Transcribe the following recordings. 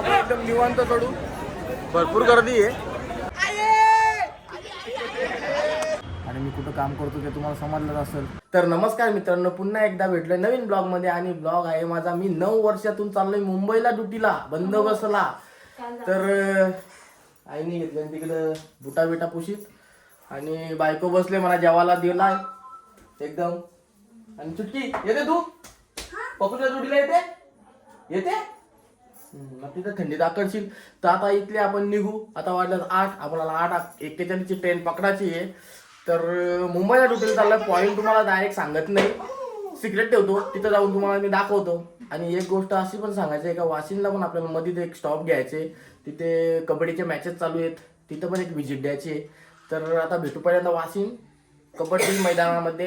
आपण एकदम निवांत चढू. भरपूर गर्दी आहे. आणि मी कुठं काम करतो ते तुम्हाला समजलंच असेल. तर नमस्कार मित्रांनो पुन्हा एकदा भेटलोय नवीन ब्लॉगमध्ये आणि ब्लॉग आहे माझा. मी नऊ वर्षातून चाललोय मुंबईला ड्युटीला बंदोबस्तला. तर आईने घेतलं तिकडं बुटा बिटा पुशीत. आणि बायको बसले मला जेवायला दिलाय. एकदम. आणि चुटकी येते तू? पप्पूच्या ड्युटीला येते? येते? तिथं थंडीत आकर्षित तर आता इथले आपण निघू. आता वाटलं आठ. आपल्याला आठ एक्केचाळीसची ट्रेन पकडायची आहे. तर मुंबईला ड्युटीला चाललं पॉईंट तुम्हाला डायरेक्ट सांगत नाही. सिक्रेट ठेवतो. तिथं जाऊन तुम्हाला मी दाखवतो. आणि एक गोष्ट अशी पण सांगायची आहे का वाशिमला पण आपल्याला मध्ये एक स्टॉप घ्यायचे तिथे कबड्डीचे मॅचेस चालू आहेत. तिथं पण एक व्हिजिट द्यायची आहे. तर आता भेटू पहिल्यांदा वाशिम. कबड्डी मैदानामध्ये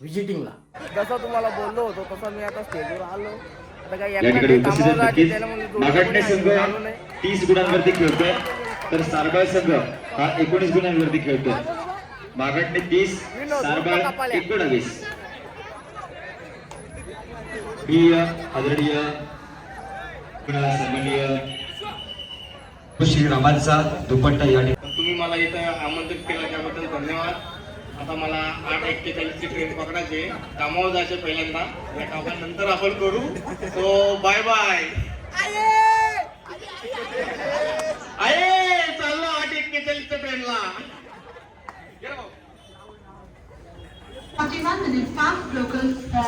व्हिजिटिंगला जसं तुम्हाला बोललो होतो तसं मी आता स्टेजवर आलो. या ठिकाणी उपस्थित कामावर नक्कीच. नागाटणे संघ. तीस गुणांवरती खेळतोय. तर सारबाळ संघ हा एकोणीस गुणांवरती खेळतोय. मागाटणे तीस सारबाळ एकोणावीस. प्रिय आदरणीय सन्माननीय? श्रीरामांचा दुपट्टा या ठिकाणी तुम्ही मला इथं आमंत्रित केलं त्याबद्दल धन्यवाद. आता मला आठ एक्केचाळीसची ट्रेन पकडायची. कामावर जायचे पहिल्यांदा. या कामानंतर आपण करू. सो बाय बाय आहे चाललो आठ एक्केचाळीसच्या ट्रेनला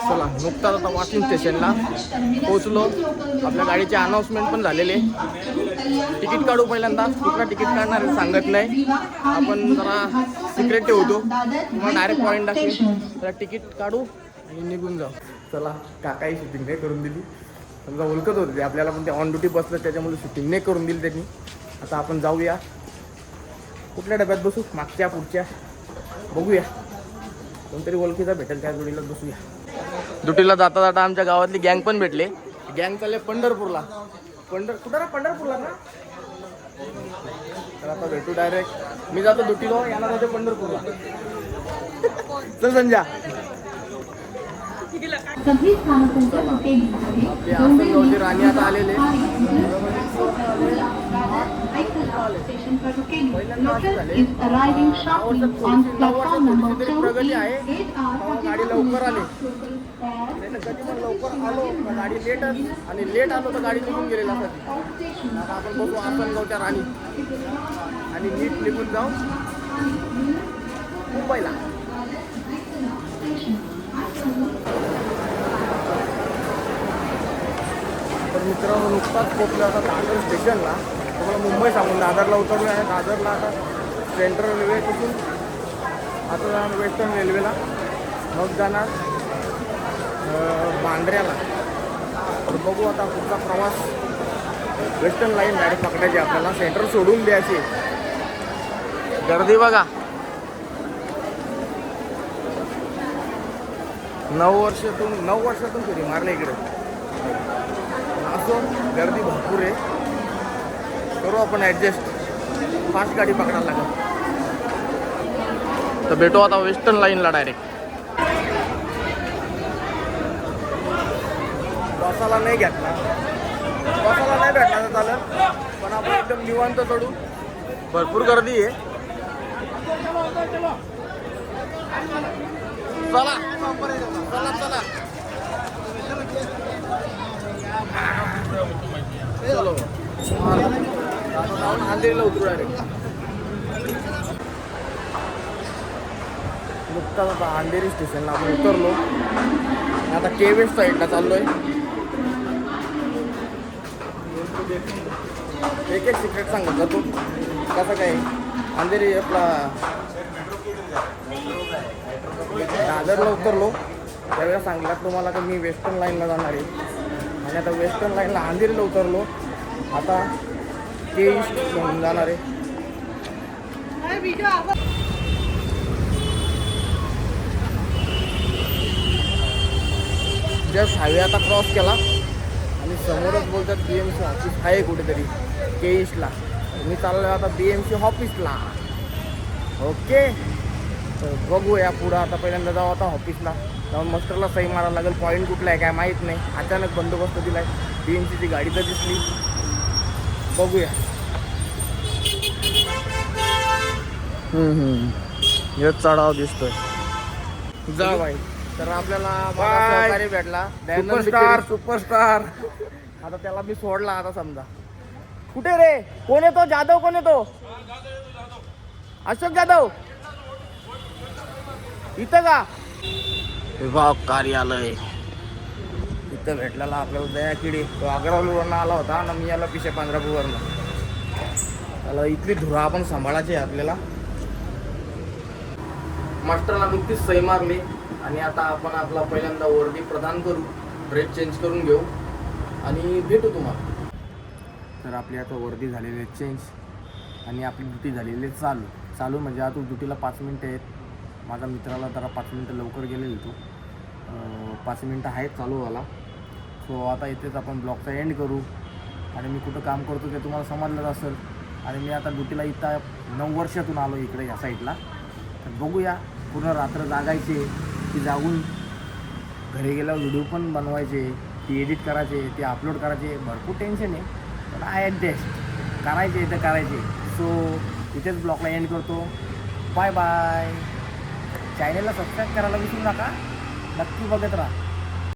चला नुकताच आता वाशिम स्टेशनला पोहोचलो. आपल्या गाडीचे अनाऊन्समेंट पण झालेले. तिकीट काढू पहिल्यांदा. कुठला तिकीट काढणार आहे सांगत नाही. आपण जरा सिक्रेट ठेवतो. किंवा डायरेक्ट पॉईंट टाकली त्याला तिकीट काढू आणि निघून जाऊ. चला काकाही शूटिंग नाही करून दिली. समजा ओळखत होते ते. आपल्याला पण ते ऑन ड्युटी बसलं त्याच्यामुळे शूटिंग नाही करून दिली त्यांनी. आता आपण जाऊया. कुठल्या डब्यात बसू? मागच्या पुढच्या? बघूया. कोणतरी ओळखीचा भेटेल त्या जोडीला बसूया. ड्युटीला जाता जाता आमच्या गावातली गँग पण भेटले. गँग चालले पंढरपूरला. पंढर कुठं ना पंढरपूरला ना तर आता भेटू डायरेक्ट मी जातो ड्युटीला याला जातो पंढरपूरला. चल संजा आपले आसनगावचे राणी आता आलेले प्रगती आहे. तेव्हा गाडी लवकर आली. कधी पण लवकर आलो गाडी लेटच आणि लेट आलो तर गाडी निघून गेलेला आता आपण बघू आसनगावच्या राणी. आणि नीट निघून जाऊ मुंबईला. तर मित्रांनो नुकताच पोचलं आता दादर स्टेशनला. तुम्हाला मुंबई सांगून दादरला उतरलो आहे. दादरला आता सेंट्रल रेल्वेपासून आता जाणार वेस्टर्न रेल्वेला मग जाणार बांद्र्याला. तर बघू आता पुढचा प्रवास वेस्टर्न लाईन गाडी पकडायची आपल्याला. सेंटर सोडून द्यायची. गर्दी बघा. नऊ वर्षातून नऊ वर्षातून कधी मारले इकडे. असो गर्दी भरपूर आहे. करू आपण ॲडजस्ट फास्ट गाडी पकडायला लागेल. तर भेटू आता वेस्टर्न लाईनला डायरेक्ट बसाला नाही घेतला बसाला नाही भेटला तर चालेल पण आपण एकदम निवांत चढू. भरपूर गर्दी आहे. चला. चला चला. चलो. जाऊन उतरू डायरेक्ट नुकताच आता अंधेरी स्टेशनला आपण उतरलो. आता केवेस साईडला चाललोय. एक एक सिक्रेट सांगत जातो. कसं काय? अंधेरी आपला दादरला उतरलो त्यावेळेला सांगितलं तुम्हाला की मी वेस्टर्न लाईनला जाणार आहे. आणि आता वेस्टर्न लाईनला अंधेरीला उतरलो आता के ईस्ट जाणार आहे. जस्ट हायवे आता क्रॉस केला. आणि समोरच बोलतात बी एम सी ऑफिस आहे कुठेतरी. के ईस्टला मी चाललो आता बी एम सी ऑफिसला ओके तर बघूया पुढं. आता पहिल्यांदा जाऊ आता ऑफिसला जाऊन मस्टरला सही मारायला लागेल. पॉईंट कुठला आहे काय माहीत नाही. अचानक बंदोबस्त दिलाय. बी एम सीची गाडी तर दिसली. बघूया. हम्म हम्म. हे चढाव दिसतोय. जा बाई तर आपल्याला भेटला. सुपरस्टार सुपरस्टार आता त्याला मी सोडला आता समजा. कुठे रे? कोण येतो? जाधव कोण येतो? अशोक जाधव. इथं का विभाग कार्यालय. इथं भेटलेला आपल्याला दया किडी. तो अग्रवालवरनं आला होता आणि मी याला पिशे पंधरापूरवरनं. त्याला इथली धुरा आपण सांभाळायची आहे आपल्याला. मास्टरला नुकतीच सही मारली आणि आता आपण आपला पहिल्यांदा वर्दी प्रदान करू. ड्रेस चेंज करून घेऊ. आणि भेटू तुम्हाला. तर आपली आता वर्दी झालेली आहे चेंज आणि आपली ड्युटी झालेली आहे चालू. चालू म्हणजे आता ड्युटीला पाच मिनटं आहेत. माझ्या मित्राला जरा पाच मिनटं लवकर गेलेली तो पाच मिनटं आहेत चालू झाला सो आता इथेच आपण ब्लॉगचा एंड करू. आणि मी कुठं काम करतो ते तुम्हाला समजलंच असेल. आणि मी आता ड्युटीला इथं नऊ वर्षातून आलो इकडे ह्या साईडला. तर बघूया पूर्ण रात्र जागायचे ती जागून घरी गेल्यावर व्हिडिओ पण बनवायचे ती एडिट करायचे ते अपलोड करायचे. भरपूर टेन्शन आहे पण आय ॲडजस्ट करायचे तर करायचे. सो इथेच ब्लॉगला एंड करतो. बाय बाय चॅनेलला सबस्क्राईब करायला विसरू नका. नक्की बघत राहा.